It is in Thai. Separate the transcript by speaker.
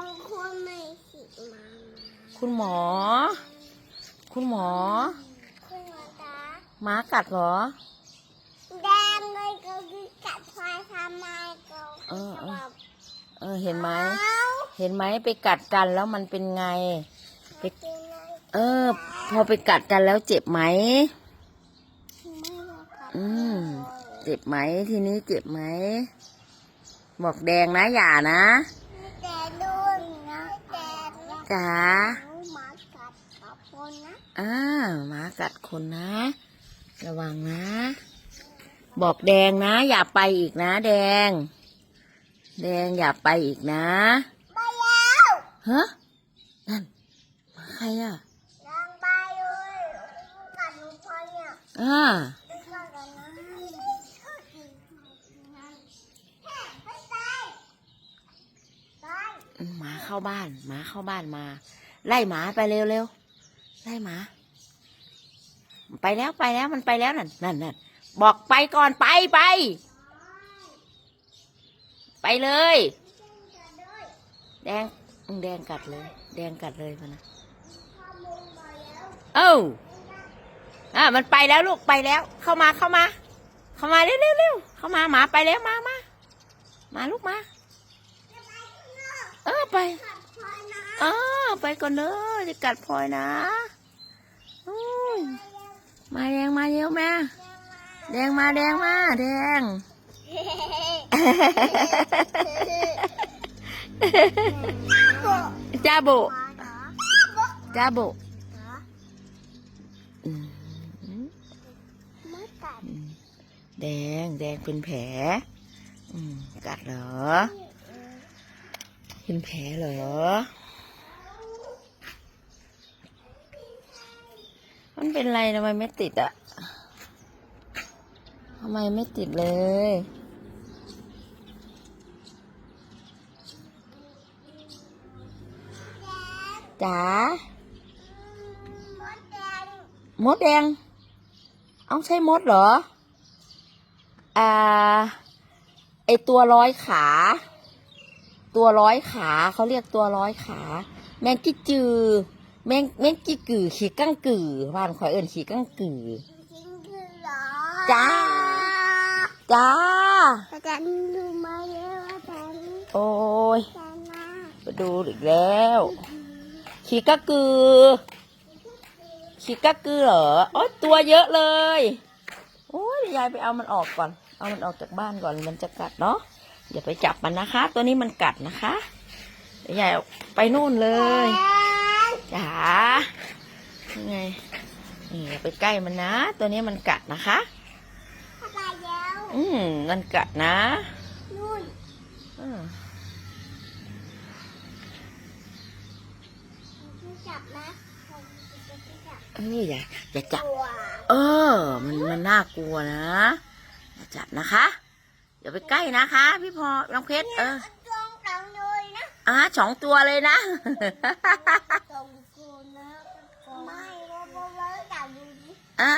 Speaker 1: ของคุณไม่สิมา
Speaker 2: คุณหมอ คุณหมอ
Speaker 1: คุณหมอตา
Speaker 2: หมากัดเหรอ
Speaker 1: แดงเลยก็คือกัดควายทำไมก็
Speaker 2: เออเออ
Speaker 1: แบบ
Speaker 2: เออ เห็นไหม
Speaker 1: เอ้า
Speaker 2: เห็นไหมไปกัดกันแล้วมันเป็นไง ไป
Speaker 1: กินเลย
Speaker 2: เออ พอไปกัดกันแล้วเจ็บไหม
Speaker 1: ไม่รู้ครับ
Speaker 2: อืม เจ็บไหม ทีนี้เจ็บไหม บอกแดงนะอย่านะ จ๋า
Speaker 1: หนูหมากัดกับคนนะ
Speaker 2: อ่าหมากัดคนนะ ระวังนะ บอกแดงนะ อย่าไปอีกนะ แดง แดงอย่าไปอีกนะ
Speaker 1: ไปแล้ว
Speaker 2: ฮะนั่นหมาใครอะ
Speaker 1: ยังไปเลยกัดหนูพอเนี่ย
Speaker 2: อ่า
Speaker 1: ไปกัดกันนะไปไปไป
Speaker 2: หมา เข้าบ้าน หมาเข้าบ้านมา ไล่หมาไปเร็วเร็วไล่หมา ไปแล้วไปแล้วมันไปแล้วนั่นนั่นนั่นบอกไปก่อนไปไป ไปเลย แดงอืมแดงกัดเลย แดงกัดเลยพะนะเอ้าอะมันไปแล้วลูกไปแล้ว เข้ามาเข้ามา เข้ามาเร็วเร็วเร็วเข้ามาหมาไปแล้วมามามาลูกมา ไปเออไปก่อนเด้อจะกัดพลอยนะอุ้ยมาแดงมาเยอะแม่แดงมาแดงมาแดงจ้าโบจ้าโบอืมแดงแดงเป็นแผลอืมกัดเหรอ เป็นแผลเหรอ มันเป็นไรทำไมไม่ติดอะทำไมไม่ติดเลยจ๋ามดแดง เอาใช่มดเหรอ อ่า ไอตัวร้อยขา ตัวร้อยขาเขาเรียกตัวร้อยขา แมงกี้จือ แมงแมงกี้กือขี่กั้งกือบ้านข่อยเอิญขี่กั้งกือจ้าจ้า
Speaker 1: อาจารย์ดูมาแล้วอาจารย์
Speaker 2: โอ้ย
Speaker 1: อาจารย์นะ
Speaker 2: ไปดูอีกแล้วขี่กักกือขี่กักกือเหรอโอ้ยตัวเยอะเลยโอ้ยยายไปเอามันออกก่อน เอามันออกจากบ้านก่อนมันจะกัดเนาะ อย่าไปจับมันนะคะ ตัวนี้มันกัดนะคะเดี๋ยวยายเอาไปนู่นเลยจ๋ายังไงนี่อย่าไปใกล้มันนะ ตัวนี้มันกัดนะคะ
Speaker 1: อะไรแล้ว
Speaker 2: อืมมันกัดนะ
Speaker 1: นู่น
Speaker 2: อืม
Speaker 1: จับนะจับ
Speaker 2: เอออย่าอย่าจับ
Speaker 1: ตัว
Speaker 2: เออ มันมันน่ากลัวนะ อย่าจับนะคะ อย่าไปใกล้นะคะ พี่พอน้องเพชรเออ
Speaker 1: จ้องตังเลยนะ
Speaker 2: อ่าสองตัวเลยนะ
Speaker 1: ตรงกูนะไม่เราเราจับดูดิ
Speaker 2: อ่า